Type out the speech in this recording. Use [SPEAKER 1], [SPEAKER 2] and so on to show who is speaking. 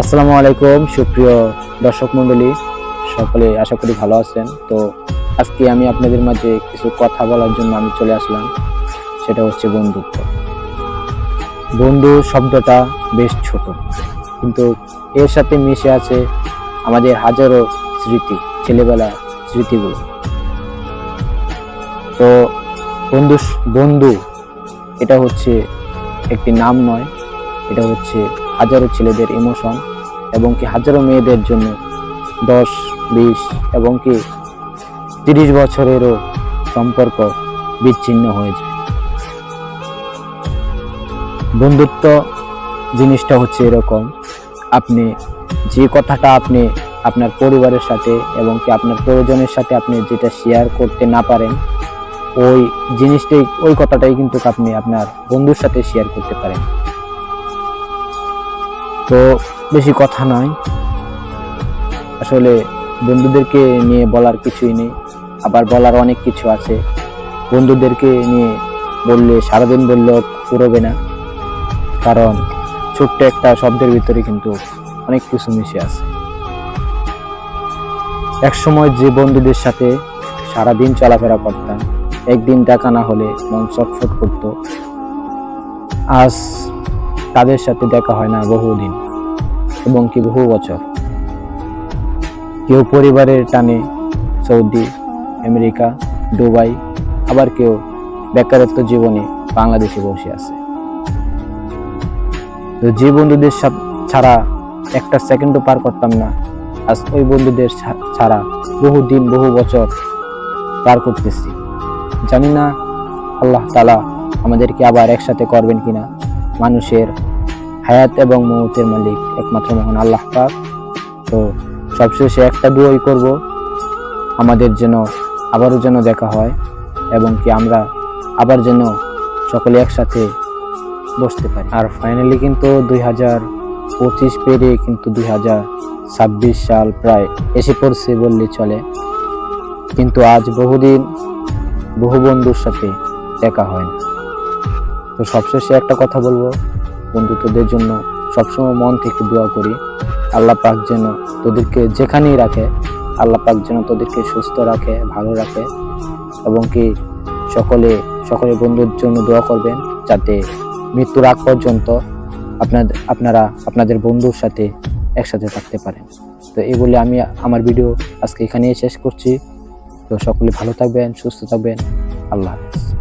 [SPEAKER 1] আসসালামু আলাইকুম, সুপ্রিয় দর্শক মণ্ডলী। সকলে আশা করি ভালো আছেন। তো আজকে আমি আপনাদের মাঝে কিছু কথা বলার জন্য আমি চলে আসলাম। সেটা হচ্ছে বন্ধুত্ব। বন্ধু শব্দটা বেশ ছোট, কিন্তু এর সাথে মিশে আছে আমাদের হাজারো স্মৃতি, ছেলেবেলা স্মৃতিগুলো। তো বন্ধু বন্ধু, এটা হচ্ছে একটি নাম নয়, এটা হচ্ছে হাজারো ছেলেদের ইমোশন এবং কি হাজারো মেয়েদের জন্য দশ, বিশ এবং কি তিরিশ বছরেরও সম্পর্ক বিচ্ছিন্ন হয়ে যায় বন্ধুত্ব জিনিসটা হচ্ছে এরকম, আপনি যে কথাটা আপনি আপনার পরিবারের সাথে এবং কি আপনার প্রয়োজনের সাথে আপনি যেটা শেয়ার করতে না পারেন, ওই জিনিসটাই, ওই কথাটাই কিন্তু আপনি আপনার বন্ধুর সাথে শেয়ার করতে পারেন। তো বেশি কথা নয়। আসলে বন্ধুদেরকে নিয়ে বলার কিছুই নেই। আবার বলার অনেক কিছু আছে। বন্ধুদেরকে নিয়ে বললে সারাদিন বললেও পুরোবে না। কারণ ছোট্ট একটা শব্দের ভিতরে কিন্তু অনেক কিছু মিশে আছে। এক সময় যে বন্ধুদের সাথে সারাদিন চলাফেরা করতাম, একদিন দেখা না হলে মন চটফট করতো। আজ তাদের সাথে দেখা হয় না বহুদিন, এবং কি বহু বছর। কেউ পরিবারের টানে সৌদি, আমেরিকা, দুবাই, আবার কেউ বেকারত্ব জীবনে বাংলাদেশে বসে আছে। তো যে বন্ধুদের ছাড়া একটা সেকেন্ডও পার করতাম না, আজ ওই বন্ধুদের ছাড়া বহু দিন বহু বছর পার করতেছি। জানি না আল্লাহ তালা আমাদেরকে আবার একসাথে করবেন কিনা। মানুষের হায়াত এবং মৌতের মালিক একমাত্র মহান আল্লাহ পাক। তো সবশেষে একটা দুয়াই করব, আমাদের যেন আবারও যেন দেখা হয় এবং কি আমরা আবার যেন সকলে একসাথে বসতে পারি। আর ফাইনালি কিন্তু দুই হাজার পঁচিশ পেরিয়ে কিন্তু দুই হাজার ছাব্বিশ সাল প্রায় এসে পড়ছে বললে চলে। কিন্তু আজ বহুদিন বহু বন্ধুর সাথে দেখা হয় না। তো সবশেষে একটা কথা বলব। বন্ধু তোদের জন্য সবসময় মন থেকে দোয়া করি। আল্লাহ পাক যেন তোদেরকে যেখানেই রাখে, আল্লাহ পাক যেন তোদেরকে সুস্থ রাখে, ভালো রাখে এবং কি সকলে সকলে বন্ধুর জন্য দোয়া করবেন যাতে মৃত্যুর আগ পর্যন্ত আপনাদের আপনারা, আপনাদের বন্ধুর সাথে একসাথে থাকতে পারেন। তো এই বলে আমি আমার ভিডিও আজকে এখানেই শেষ করছি। তো সকলে ভালো থাকবেন, সুস্থ থাকবেন। আল্লাহ হাফেজ।